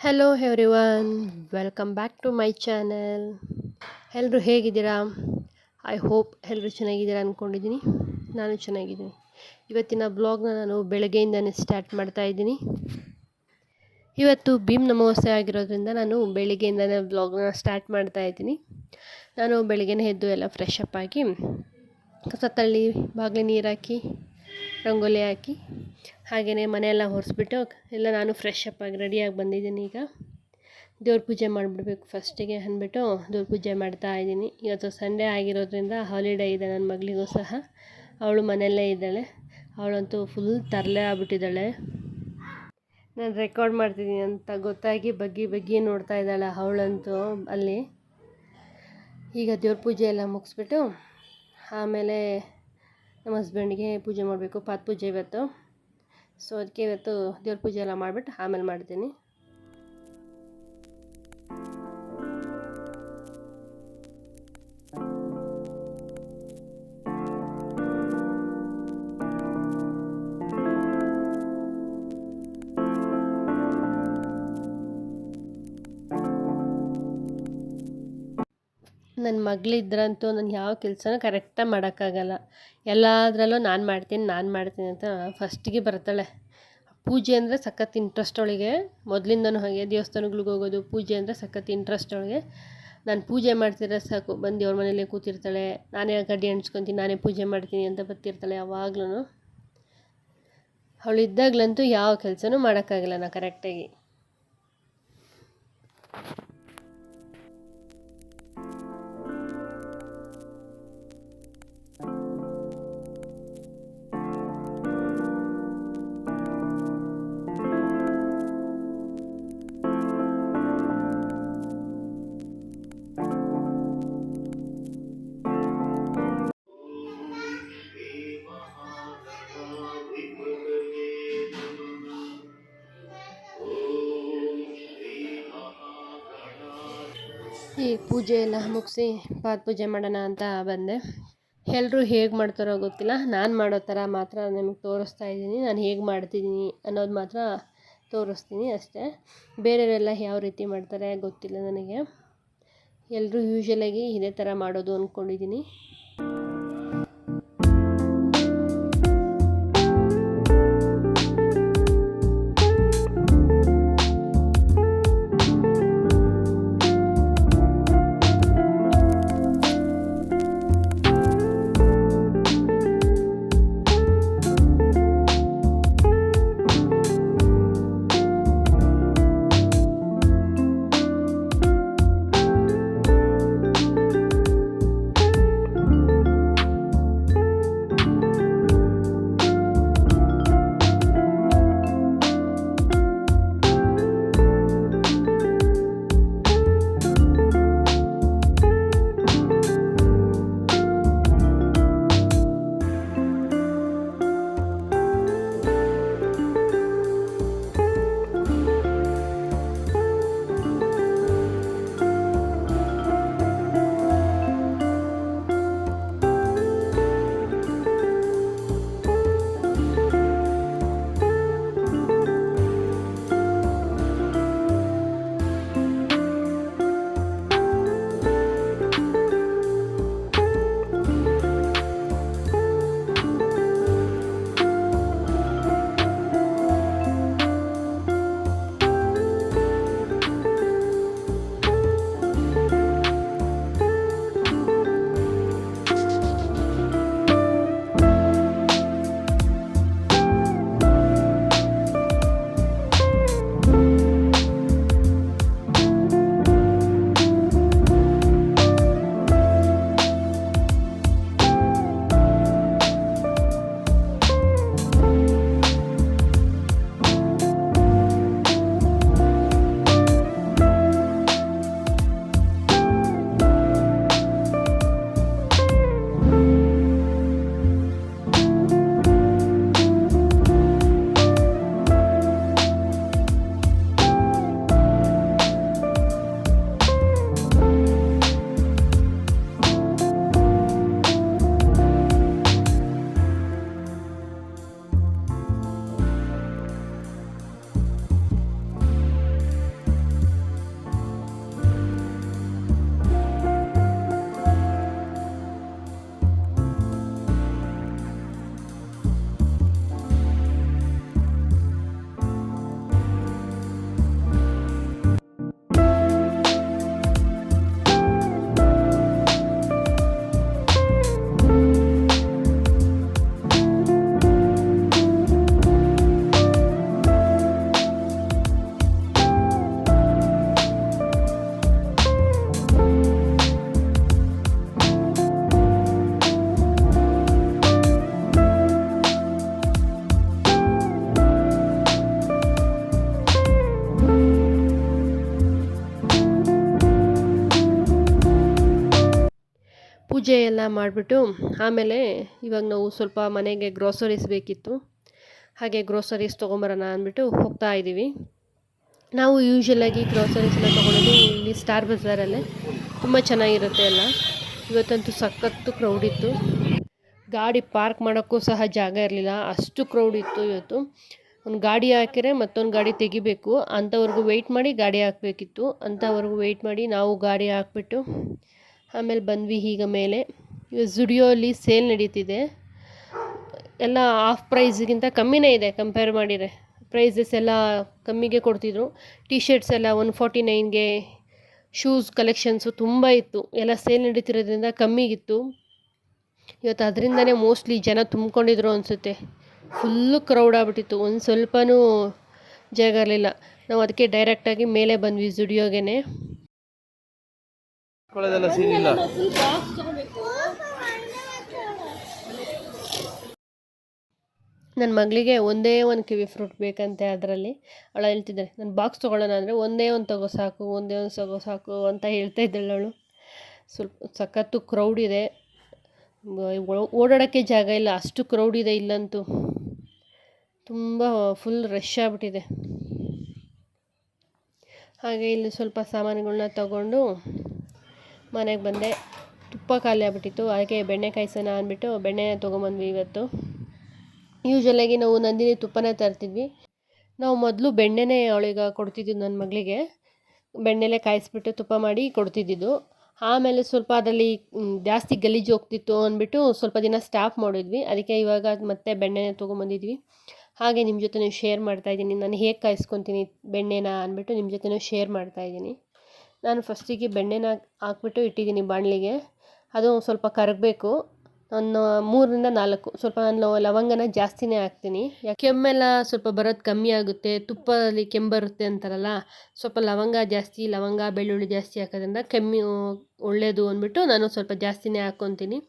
Hello everyone welcome back to my channel ಎಲ್ಲರೂ ಹೇಗಿದ್ದೀರಾ? I hope ಎಲ್ಲರೂ ಚೆನ್ನಾಗಿದ್ದೀರಾ ಅಂದ್ಕೊಂಡಿದ್ದೀನಿ ನಾನು ಚೆನ್ನಾಗಿದ್ದೀನಿ. ಇವತ್ತಿನ ಬ್ಲಾಗ್ನ ನಾನು ಬೆಳಗ್ಗೆಯಿಂದನೇ ಸ್ಟಾರ್ಟ್ ಮಾಡ್ತಾ ಇದ್ದೀನಿ. ಇವತ್ತು ಭೀಮ್ ನಮೋತ್ಸವ ಆಗಿರೋದ್ರಿಂದ ನಾನು ಬೆಳಗ್ಗೆಯಿಂದನೇ ಬ್ಲಾಗ್ನ ಸ್ಟಾರ್ಟ್ ಮಾಡ್ತಾ ಇದ್ದೀನಿ. ನಾನು ಬೆಳಗ್ಗೆನೇ ಎದ್ದು ಎಲ್ಲ ಫ್ರೆಶ್ ಅಪ್ ಆಗಿ ಕಸ ತಳ್ಳಿ ಬಾಗಿಲು ನೀರು ಹಾಕಿ ರಂಗೋಲಿ ಹಾಕಿ ಹಾಗೆಯೇ ಮನೆಯೆಲ್ಲ ಒರೆಸ್ಬಿಟ್ಟು ಎಲ್ಲ ನಾನು ಫ್ರೆಶ್ ಅಪ್ ಆಗಿ ರೆಡಿಯಾಗಿ ಬಂದಿದ್ದೀನಿ ಈಗ. ದೇವ್ರ ಪೂಜೆ ಮಾಡಿಬಿಡ್ಬೇಕು ಫಸ್ಟಿಗೆ ಅಂದ್ಬಿಟ್ಟು ದೇವ್ರ ಪೂಜೆ ಮಾಡ್ತಾ ಇದ್ದೀನಿ. ಇವತ್ತು ಸಂಡೇ ಆಗಿರೋದ್ರಿಂದ ಹಾಲಿಡೇ ಇದೆ ನನ್ನ ಮಗಳಿಗೂ ಸಹ. ಅವಳು ಮನೆಯಲ್ಲೇ ಇದ್ದಾಳೆ. ಅವಳಂತೂ ಫುಲ್ ತರಲೆ ಆಗ್ಬಿಟ್ಟಿದ್ದಾಳೆ. ನಾನು ರೆಕಾರ್ಡ್ ಮಾಡ್ತಿದ್ದೀನಿ ಅಂತ ಗೊತ್ತಾಗಿ ಬಗ್ಗಿ ಬಗ್ಗಿ ನೋಡ್ತಾ ಇದ್ದಾಳೆ ಅವಳಂತೂ ಅಲ್ಲಿ. ಈಗ ದೇವ್ರ ಪೂಜೆ ಎಲ್ಲ ಮುಗಿಸ್ಬಿಟ್ಟು ಆಮೇಲೆ ನಮ್ಮ ಹಸ್ಬೆಂಡ್ಗೆ ಪೂಜೆ ಮಾಡಬೇಕು ಪಾತ್ ಪೂಜೆ ಇವತ್ತು. ಸೊ ಅದಕ್ಕೆ ಇವತ್ತು ದೇವ್ರ ಪೂಜೆ ಎಲ್ಲ ಮಾಡಿಬಿಟ್ಟು ಆಮೇಲೆ ಮಾಡ್ತೀನಿ. ನನ್ನ ಮಗಳಿದ್ರಂತೂ ನಾನು ಯಾವ ಕೆಲಸನೂ ಕರೆಕ್ಟಾಗಿ ಮಾಡೋಕ್ಕಾಗಲ್ಲ. ಎಲ್ಲದರಲ್ಲೂ ನಾನು ಮಾಡ್ತೀನಿ ನಾನು ಮಾಡ್ತೀನಿ ಅಂತ ಫಸ್ಟಿಗೆ ಬರ್ತಾಳೆ. ಪೂಜೆ ಅಂದರೆ ಸಖತ್ ಇಂಟ್ರೆಸ್ಟ್ ಅವಳಿಗೆ. ಮೊದಲಿಂದನೂ ಹಾಗೆ, ದೇವಸ್ಥಾನಗಳಿಗೆ ಹೋಗೋದು ಪೂಜೆ ಅಂದರೆ ಸಖತ್ ಇಂಟ್ರೆಸ್ಟ್ ಅವಳಿಗೆ. ನಾನು ಪೂಜೆ ಮಾಡ್ತಿದ್ರೆ ಸಾಕು, ಬಂದು ಅವ್ರ ಮನೇಲಿ ಕೂತಿರ್ತಾಳೆ. ನಾನೇ ಗಡ್ಡಿ ಎಣ್ಸ್ಕೊತೀನಿ ನಾನೇ ಪೂಜೆ ಮಾಡ್ತೀನಿ ಅಂತ ಬರ್ತಿರ್ತಾಳೆ ಯಾವಾಗ್ಲೂ ಅವಳು ಇದ್ದಾಗಲಂತೂ ಯಾವ ಕೆಲಸನೂ ಮಾಡೋಕ್ಕಾಗಲ್ಲ ನಾನು ಕರೆಕ್ಟಾಗಿ ಈ ಪೂಜೆ ಎಲ್ಲ ಮುಗಿಸಿ ಪಾದ ಪೂಜೆ ಮಾಡೋಣ ಅಂತ ಬಂದೆ. ಎಲ್ಲರೂ ಹೇಗೆ ಮಾಡ್ತಾರೋ ಗೊತ್ತಿಲ್ಲ. ನಾನು ಮಾಡೋ ಥರ ಮಾತ್ರ ನಿಮಗೆ ತೋರಿಸ್ತಾ ಇದ್ದೀನಿ. ನಾನು ಹೇಗೆ ಮಾಡ್ತಿದ್ದೀನಿ ಅನ್ನೋದು ಮಾತ್ರ ತೋರಿಸ್ತೀನಿ ಅಷ್ಟೇ. ಬೇರೆಯವರೆಲ್ಲ ಯಾವ ರೀತಿ ಮಾಡ್ತಾರೆ ಗೊತ್ತಿಲ್ಲ ನನಗೆ. ಎಲ್ಲರೂ ಯೂಶ್ವಲಾಗಿ ಇದೇ ಥರ ಮಾಡೋದು ಅಂದ್ಕೊಂಡಿದ್ದೀನಿ ಪೂಜೆ ಎಲ್ಲ ಮಾಡಿಬಿಟ್ಟು ಆಮೇಲೆ ಇವಾಗ ನಾವು ಸ್ವಲ್ಪ ಮನೆಗೆ ಗ್ರೋಸರೀಸ್ ಬೇಕಿತ್ತು. ಹಾಗೆ ಗ್ರೋಸರೀಸ್ ತೊಗೊಂಬರೋಣ ಅಂದ್ಬಿಟ್ಟು ಹೋಗ್ತಾ ಇದ್ದೀವಿ. ನಾವು ಯೂಶ್ವಲಾಗಿ ಗ್ರೋಸರೀಸ್ನ ತೊಗೊಳೋದು ಇಲ್ಲಿ ಸ್ಟಾರ್ ಬಜಾರಲ್ಲೇ ತುಂಬ ಚೆನ್ನಾಗಿರುತ್ತೆ ಎಲ್ಲ. ಇವತ್ತಂತೂ ಸಖತ್ತು ಕ್ರೌಡ್ ಇತ್ತು. ಗಾಡಿ ಪಾರ್ಕ್ ಮಾಡೋಕ್ಕೂ ಸಹ ಜಾಗ ಇರಲಿಲ್ಲ. ಅಷ್ಟು ಕ್ರೌಡ್ ಇತ್ತು ಇವತ್ತು. ಒಂದು ಗಾಡಿ ಹಾಕಿದ್ರೆ ಮತ್ತೊಂದು ಗಾಡಿ ತೆಗಿಬೇಕು. ಅಂಥವ್ರಿಗೂ ವೆಯ್ಟ್ ಮಾಡಿ ಗಾಡಿ ಹಾಕಬೇಕಿತ್ತು. ಅಂಥವ್ರಿಗೂ ವೆಯ್ಟ್ ಮಾಡಿ ನಾವು ಗಾಡಿ ಹಾಕ್ಬಿಟ್ಟು ಆಮೇಲೆ ಬಂದ್ವಿ ಈಗ ಮೇಲೆ. ಜುಡಿಯೋಲಿ ಸೇಲ್ ನಡೀತಿದೆ. ಎಲ್ಲ ಆಫ್ ಪ್ರೈಸ್ಗಿಂತ ಕಮ್ಮಿನೇ ಇದೆ ಕಂಪೇರ್ ಮಾಡಿದರೆ. ಪ್ರೈಸಸ್ ಎಲ್ಲ ಕಮ್ಮಿಗೆ ಕೊಡ್ತಿದ್ರು. ಟಿ ಶರ್ಟ್ಸ್ ಎಲ್ಲ ಒನ್ ಫಾರ್ಟಿ ನೈನ್ಗೆ ಶೂಸ್ ಕಲೆಕ್ಷನ್ಸು ತುಂಬ ಇತ್ತು. ಎಲ್ಲ ಸೇಲ್ ನಡೀತಿರೋದ್ರಿಂದ ಕಮ್ಮಿಗಿತ್ತು. ಇವತ್ತು ಅದರಿಂದನೇ ಮೋಸ್ಟ್ಲಿ ಜನ ತುಂಬ್ಕೊಂಡಿದ್ರು ಅನಿಸುತ್ತೆ. ಫುಲ್ಲು ಕ್ರೌಡ್ ಆಗ್ಬಿಟ್ಟಿತ್ತು. ಒಂದು ಸ್ವಲ್ಪನೂ ಜಾಗ ಇರಲಿಲ್ಲ. ನಾವು ಅದಕ್ಕೆ ಡೈರೆಕ್ಟಾಗಿ ಮೇಲೆ ಬಂದ್ವಿ ಜುಡಿಯೋಗೆನೆ ಹಾಕೊಳ್ಳೋದೆಲ್ಲ ಸೀನ್ ಇಲ್ಲ. ನನ್ನ ಮಗಳಿಗೆ ಒಂದೇ ಒಂದು ಕಿವಿ ಫ್ರೂಟ್ ಬೇಕಂತೆ ಅದರಲ್ಲಿ. ಅವಳು ಹೇಳ್ತಿದ್ದಾಳೆ ನಾನು ಬಾಕ್ಸ್ ತೊಗೊಳ್ಳೋಣ ಅಂದರೆ ಒಂದೇ ಒಂದು ತಗೋ ಸಾಕು ಒಂದೇ ಒಂದು ತಗೋ ಸಾಕು ಅಂತ ಹೇಳ್ತಾ ಇದ್ದಾಳೆ ಅವಳು. ಸ್ವಲ್ಪ ಸಖತ್ತು ಕ್ರೌಡ್ ಇದೆ. ಓಡಾಡೋಕ್ಕೆ ಜಾಗ ಇಲ್ಲ ಅಷ್ಟು ಕ್ರೌಡ್ ಇದೆ ಇಲ್ಲಂತೂ. ತುಂಬ ಫುಲ್ ರಶ್ ಆಗಿಬಿಟ್ಟಿದೆ. ಹಾಗೆ ಇಲ್ಲಿ ಸ್ವಲ್ಪ ಸಾಮಾನುಗಳನ್ನ ತಗೊಂಡು ಮನೆಗೆ ಬಂದೆ. ತುಪ್ಪ ಖಾಲಿ ಆಗ್ಬಿಟ್ಟಿತ್ತು. ಅದಕ್ಕೆ ಬೆಣ್ಣೆ ಕಾಯಿಸೋಣ ಅಂದ್ಬಿಟ್ಟು ಬೆಣ್ಣೆ ತೊಗೊಂಬಂದ್ವಿ ಇವತ್ತು. ಯೂಶ್ವಲಾಗಿ ನಾವು ನಂದಿನಿ ತುಪ್ಪನೇ ತರ್ತಿದ್ವಿ. ನಾವು ಮೊದಲು ಬೆಣ್ಣೆನೇ ಅವಳಿಗೆ ಕೊಡ್ತಿದ್ವಿ ನನ್ನ ಮಗಳಿಗೆ. ಬೆಣ್ಣೆಲೆ ಕಾಯಿಸ್ಬಿಟ್ಟು ತುಪ್ಪ ಮಾಡಿ ಕೊಡ್ತಿದ್ದಿದ್ದು. ಆಮೇಲೆ ಸ್ವಲ್ಪ ಅದರಲ್ಲಿ ಜಾಸ್ತಿ ಗಲೀಜು ಹೋಗ್ತಿತ್ತು ಅಂದ್ಬಿಟ್ಟು ಸ್ವಲ್ಪ ದಿನ ಸ್ಟಾಪ್ ಮಾಡಿದ್ವಿ. ಅದಕ್ಕೆ ಇವಾಗ ಮತ್ತೆ ಬೆಣ್ಣೆನ ತೊಗೊಂಬಂದಿದ್ವಿ. ಹಾಗೆ ನಿಮ್ಮ ಜೊತೆ ಶೇರ್ ಮಾಡ್ತಾಯಿದ್ದೀನಿ ನಾನು ಹೇಗೆ ಕಾಯಿಸ್ಕೊತೀನಿ ಬೆಣ್ಣೆನ ಅಂದ್ಬಿಟ್ಟು ನಿಮ್ಮ ಜೊತೆ ಶೇರ್ ಮಾಡ್ತಾಯಿದ್ದೀನಿ ನಾನು ಫಸ್ಟಿಗೆ ಬೆಣ್ಣೆನ ಹಾಕ್ಬಿಟ್ಟು ಇಟ್ಟಿದ್ದೀನಿ ಬಾಣಲಿಗೆ. ಅದು ಸ್ವಲ್ಪ ಕರಗಬೇಕು. ಒಂದು ಮೂರರಿಂದ ನಾಲ್ಕು. ಸ್ವಲ್ಪ ನಾನು ಲವಂಗನ ಜಾಸ್ತಿನೇ ಹಾಕ್ತೀನಿ. ಕೆಮ್ಮೆಲ್ಲ ಸ್ವಲ್ಪ ಬರೋದು ಕಮ್ಮಿ ಆಗುತ್ತೆ. ತುಪ್ಪದಲ್ಲಿ ಕೆಮ್ಮು ಬರುತ್ತೆ ಅಂತಾರಲ್ಲ, ಸ್ವಲ್ಪ ಲವಂಗ ಜಾಸ್ತಿ, ಲವಂಗ, ಬೆಳ್ಳುಳ್ಳಿ ಜಾಸ್ತಿ ಹಾಕೋದ್ರಿಂದ ಕೆಮ್ಮಿ ಒಳ್ಳೆಯದು ಅಂದ್ಬಿಟ್ಟು ನಾನು ಸ್ವಲ್ಪ ಜಾಸ್ತಿನೇ ಹಾಕ್ಕೊತೀನಿ.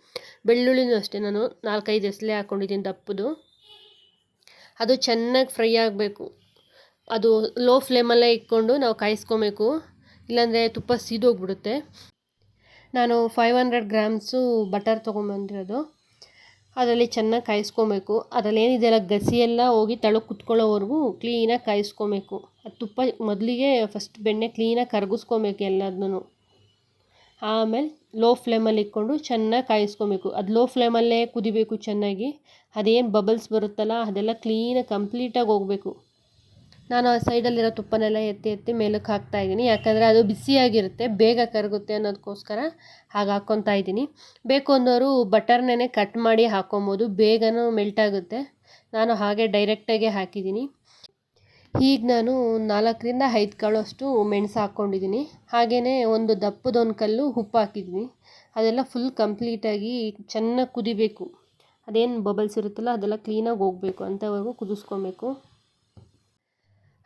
ಬೆಳ್ಳುಳ್ಳಿನೂ ಅಷ್ಟೇ. ನಾನು ನಾಲ್ಕೈದು ಎಸಲೆ ಹಾಕ್ಕೊಂಡಿದ್ದೀನಿ ದಪ್ಪದು. ಅದು ಚೆನ್ನಾಗಿ ಫ್ರೈ ಆಗಬೇಕು. ಅದು ಲೋ ಫ್ಲೇಮಲ್ಲೇ ಇಟ್ಕೊಂಡು ನಾವು ಕಾಯಿಸ್ಕೊಬೇಕು. ಇಲ್ಲಾಂದರೆ ತುಪ್ಪ ಸೀದೋಗ್ಬಿಡುತ್ತೆ. ನಾನು ಫೈವ್ ಹಂಡ್ರೆಡ್ ಗ್ರಾಮ್ಸು ಬಟರ್ ತೊಗೊಂಬಂದಿರೋದು. ಅದರಲ್ಲಿ ಚೆನ್ನಾಗಿ ಕಾಯಿಸ್ಕೊಬೇಕು. ಅದರಲ್ಲಿ ಏನಿದೆಯಲ್ಲ ಗಸಿ ಎಲ್ಲ ಹೋಗಿ ತಳಕ್ಕೆ ಕುತ್ಕೊಳ್ಳೋವರೆಗೂ ಕ್ಲೀನಾಗಿ ಕಾಯಿಸ್ಕೊಬೇಕು. ಅದು ತುಪ್ಪ ಮೊದಲಿಗೆ ಫಸ್ಟ್ ಬೆಣ್ಣೆ ಕ್ಲೀನಾಗಿ ಕರಗಿಸ್ಕೊಬೇಕು ಎಲ್ಲದನ್ನೂ. ಆಮೇಲೆ ಲೋ ಫ್ಲೇಮಲ್ಲಿ ಇಟ್ಕೊಂಡು ಚೆನ್ನಾಗಿ ಕಾಯಿಸ್ಕೊಬೇಕು. ಅದು ಲೋ ಫ್ಲೇಮಲ್ಲೇ ಕುದಿಬೇಕು ಚೆನ್ನಾಗಿ. ಅದೇನು ಬಬಲ್ಸ್ ಬರುತ್ತಲ್ಲ ಅದೆಲ್ಲ ಕ್ಲೀನಾಗಿ ಕಂಪ್ಲೀಟಾಗಿ ಹೋಗಬೇಕು. ನಾನು ಆ ಸೈಡಲ್ಲಿರೋ ತುಪ್ಪನೆಲ್ಲ ಎತ್ತಿ ಎತ್ತಿ ಮೇಲಕ್ಕೆ ಹಾಕ್ತಾ ಇದ್ದೀನಿ. ಯಾಕಂದರೆ ಅದು ಬಿಸಿಯಾಗಿರುತ್ತೆ, ಬೇಗ ಕರಗುತ್ತೆ ಅನ್ನೋದಕ್ಕೋಸ್ಕರ ಹಾಗೆ ಹಾಕ್ಕೊತಾ ಇದ್ದೀನಿ. ಬೇಕು ಅನ್ನೋರು ಬಟರ್ನೇ ಕಟ್ ಮಾಡಿ ಹಾಕ್ಕೊಬೋದು ಬೇಗನೂ ಮೆಲ್ಟ್ ಆಗುತ್ತೆ ನಾನು ಹಾಗೆ ಡೈರೆಕ್ಟಾಗೆ ಹಾಕಿದ್ದೀನಿ. ಈಗ ನಾನು ನಾಲ್ಕರಿಂದ ಐದು ಕಾಳಷ್ಟು ಮೆಣಸು ಹಾಕ್ಕೊಂಡಿದ್ದೀನಿ. ಹಾಗೆಯೇ ಒಂದು ದಪ್ಪದೊಂದು ಕಲ್ಲು ಉಪ್ಪು ಹಾಕಿದ್ದೀನಿ. ಅದೆಲ್ಲ ಫುಲ್ ಕಂಪ್ಲೀಟಾಗಿ ಚೆನ್ನಾಗಿ ಕುದಿಬೇಕು. ಅದೇನು ಬಬಲ್ಸ್ ಇರುತ್ತಲ್ಲ ಅದೆಲ್ಲ ಕ್ಲೀನಾಗಿ ಹೋಗಬೇಕು, ಅಂಥವರೆಗೂ ಕುದಿಸ್ಕೊಬೇಕು.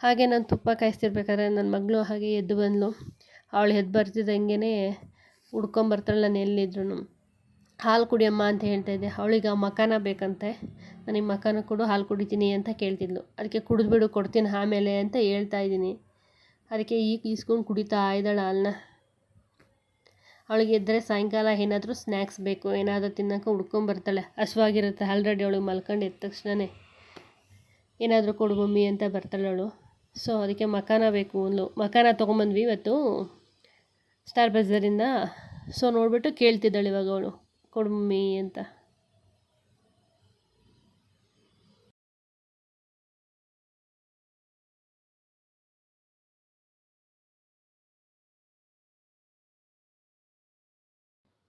ಹಾಗೆ ನಾನು ತುಪ್ಪ ಕಾಯಿಸ್ತಿರ್ಬೇಕಾದ್ರೆ ನನ್ನ ಮಗಳು ಹಾಗೆ ಎದ್ದು ಬಂದಳು ಅವಳು ಎದ್ದು ಬರ್ತಿದ್ದಂಗೆ ಹುಡ್ಕೊಂಬರ್ತಾಳೆ ನಾನು ಎಲ್ಲಿದ್ರು ಹಾಲು ಕುಡಿಯಮ್ಮ ಅಂತ ಹೇಳ್ತಾ ಇದ್ದೆ. ಅವಳಿಗೆ ಮಕಾನ ಬೇಕಂತೆ. ನನಗೆ ಮಕಾನ ಕೊಡು, ಹಾಲು ಕುಡಿತೀನಿ ಅಂತ ಕೇಳ್ತಿದ್ಲು. ಅದಕ್ಕೆ ಕುಡಿದ್ಬಿಡು, ಕೊಡ್ತೀನಿ ಆಮೇಲೆ ಅಂತ ಹೇಳ್ತಾ ಇದ್ದೀನಿ. ಅದಕ್ಕೆ ಈಗ ಈಸ್ಕೊಂಡು ಕುಡಿತಾ ಇದ್ದಾಳೆ ಹಾಲನ್ನ ಅವಳಿಗೆ ಎದ್ದರೆ ಸಾಯಂಕಾಲ ಏನಾದರೂ ಸ್ನ್ಯಾಕ್ಸ್ ಬೇಕು, ಏನಾದರೂ ತಿನ್ನೋಕೆ ಹುಡ್ಕೊಂಬರ್ತಾಳೆ ಹಸುವಾಗಿರುತ್ತೆ, ಆಲ್ರೆಡಿ ಅವಳಿಗೆ ಮಲ್ಕೊಂಡು ಎದ್ದ ತಕ್ಷಣವೇ ಏನಾದರೂ ಕೊಡು ಮಮ್ಮಿ ಅಂತ ಬರ್ತಾಳೆ ಅವಳು. ಸೊ ಅದಕ್ಕೆ ಮಖಾನ ಬೇಕು ಒಂದು ಮಖಾನ ತೊಗೊಂಬಂದ್ವಿ ಇವತ್ತು. ಸ್ಟಾರ್ ಬಜಾರಿಂದ ಸೊ ನೋಡಿಬಿಟ್ಟು ಕೇಳ್ತಿದ್ದಾಳೆ ಇವಾಗ ಅವಳು. ಕೊಡು ಅಂತ.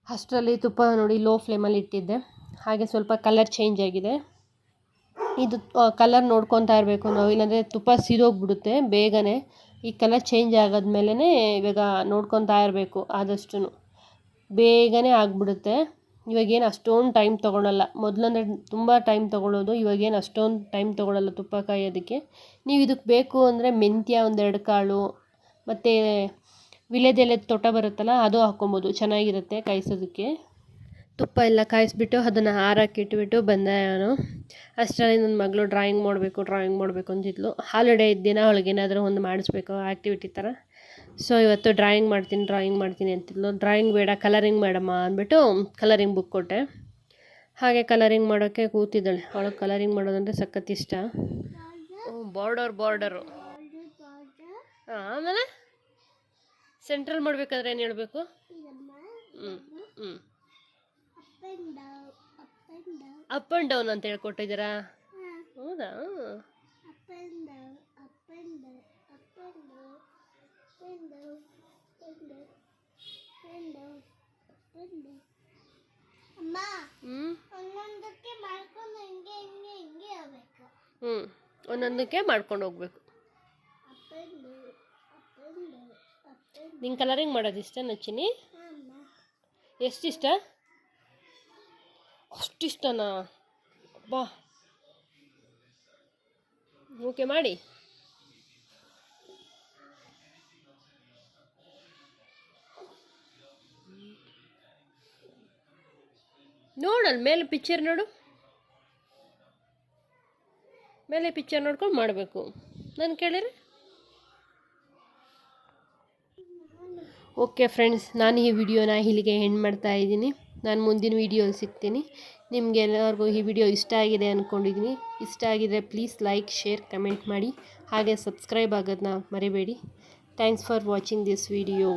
ಅಷ್ಟರಲ್ಲಿ ತುಪ್ಪ ನೋಡಿ ಲೋ ಫ್ಲೇಮಲ್ಲಿ ಇಟ್ಟಿದ್ದೆ. ಹಾಗೆ ಸ್ವಲ್ಪ ಕಲರ್ ಚೇಂಜ್ ಆಗಿದೆ. ಇದು ಕಲರ್ ನೋಡ್ಕೊತಾ ಇರಬೇಕು ನಾವು. ಇಲ್ಲಾಂದರೆ ತುಪ್ಪ ಸೀದೋಗ್ಬಿಡುತ್ತೆ ಬೇಗನೆ. ಈ ಕಲರ್ ಚೇಂಜ್ ಆಗಾದ್ಮೇಲೆ ಇವಾಗ ನೋಡ್ಕೊತಾ ಇರಬೇಕು ಆದಷ್ಟು ಬೇಗನೆ ಆಗಿಬಿಡುತ್ತೆ. ಇವಾಗೇನು ಅಷ್ಟೊಂದು ಟೈಮ್ ತೊಗೊಳಲ್ಲ. ಮೊದಲಂದ್ರೆ ತುಂಬ ಟೈಮ್ ತೊಗೊಳ್ಳೋದು ಇವಾಗೇನು ಅಷ್ಟೊಂದು ಟೈಮ್ ತೊಗೊಳಲ್ಲ ತುಪ್ಪ ಕಾಯೋದಕ್ಕೆ. ನೀವು ಇದಕ್ಕೆ ಬೇಕು ಅಂದರೆ ಮೆಂತ್ಯ ಒಂದೆರಡು ಕಾಳು, ಮತ್ತು ವಿಳೆದೆಲೆ ತೋಟ ಬರುತ್ತಲ್ಲ, ಅದು ಹಾಕ್ಕೊಬೋದು. ಚೆನ್ನಾಗಿರುತ್ತೆ ಕಾಯಿಸೋದಕ್ಕೆ. ತುಪ್ಪ ಎಲ್ಲ ಕಾಯಿಸ್ಬಿಟ್ಟು ಅದನ್ನು ಹಾರಕ್ಕೆ ಇಟ್ಬಿಟ್ಟು ಬಂದೆ ನಾನು. ಅಷ್ಟರಲ್ಲಿ ನನ್ನ ಮಗಳು ಡ್ರಾಯಿಂಗ್ ಮಾಡಬೇಕು ಡ್ರಾಯಿಂಗ್ ಮಾಡಬೇಕು ಅಂತಿದ್ಲು. ಹಾಲಿಡೇ ಇದ್ದಿನ ಅವಳಿಗೇನಾದರೂ ಒಂದು ಮಾಡಿಸ್ಬೇಕು ಆ್ಯಕ್ಟಿವಿಟಿ ಥರ. ಸೊ ಇವತ್ತು ಡ್ರಾಯಿಂಗ್ ಮಾಡ್ತೀನಿ ಡ್ರಾಯಿಂಗ್ ಮಾಡ್ತೀನಿ ಅಂತಿದ್ಲು. ಡ್ರಾಯಿಂಗ್ ಬೇಡ ಕಲರಿಂಗ್ ಮೇಡಮ್ಮ ಅಂದ್ಬಿಟ್ಟು ಕಲರಿಂಗ್ ಬುಕ್ ಕೊಟ್ಟೆ. ಹಾಗೆ ಕಲರಿಂಗ್ ಮಾಡೋಕ್ಕೆ ಕೂತಿದ್ದಾಳೆ. ಅವಳಿಗೆ ಕಲರಿಂಗ್ ಮಾಡೋದಂದರೆ ಸಖತ್ ಇಷ್ಟ. ಬಾರ್ಡರ್ ಬಾರ್ಡರು ಆಮೇಲೆ? ಸೆಂಟ್ರಲ್ ಮಾಡಬೇಕಾದ್ರೆ ಏನು ಹೇಳಬೇಕು? ಹ್ಞೂ ಹ್ಞೂ ಅಪ್ ಆ್ಯಂಡ್ ಡೌನ್ ಅಂತ ಹೇಳ್ಕೊಟ್ಟಿದ್ದೀರಾ? ಹೌದಾ? ಹ್ಞೂ ಒಂದೊಂದಕ್ಕೆ ಮಾಡ್ಕೊಂಡು ಹಿಂಗೆ ಹಿಂಗೆ ಹಿಂಗೆ ಹೋಗ್ಬೇಕು. ನಿಂಗೆ ಕಲರಿಂಗ್ ಮಾಡೋದು ಇಷ್ಟ ನಚ್ಚಿನಿ ಎಷ್ಟಿಷ್ಟ? ಅಷ್ಟಿಷ್ಟನಾ? ಬಾ ಓಕೆ, ಮಾಡಿ. ನೋಡಲ್, ಮೇಲೆ ಪಿಕ್ಚರ್ ನೋಡು. ಮೇಲೆ ಪಿಕ್ಚರ್ ನೋಡ್ಕೊಂಡು ಮಾಡಬೇಕು. ನಾನು ಕೇಳಿರಿ ಓಕೆ ಫ್ರೆಂಡ್ಸ್ ನಾನು ಈ ವಿಡಿಯೋನ ಇಲ್ಲಿಗೆ ಎಂಡ್ ಮಾಡ್ತಾ ಇದ್ದೀನಿ. ನಾನು ಮುಂದಿನ ವಿಡಿಯೋ ಸಿಗ್ತೀನಿ. ನಿಮಗೆ ಎಲ್ಲರಿಗೂ ಈ ವಿಡಿಯೋ ಇಷ್ಟ ಆಗಿದೆ ಅಂದ್ಕೊಂಡಿದ್ದೀನಿ ಇಷ್ಟ ಆಗಿದರೆ ಪ್ಲೀಸ್ ಲೈಕ್, ಶೇರ್, ಕಮೆಂಟ್ ಮಾಡಿ. ಹಾಗೆ ಸಬ್ಸ್ಕ್ರೈಬ್ ಆಗೋದನ್ನ ಮರಿಬೇಡಿ. Thanks for watching this video.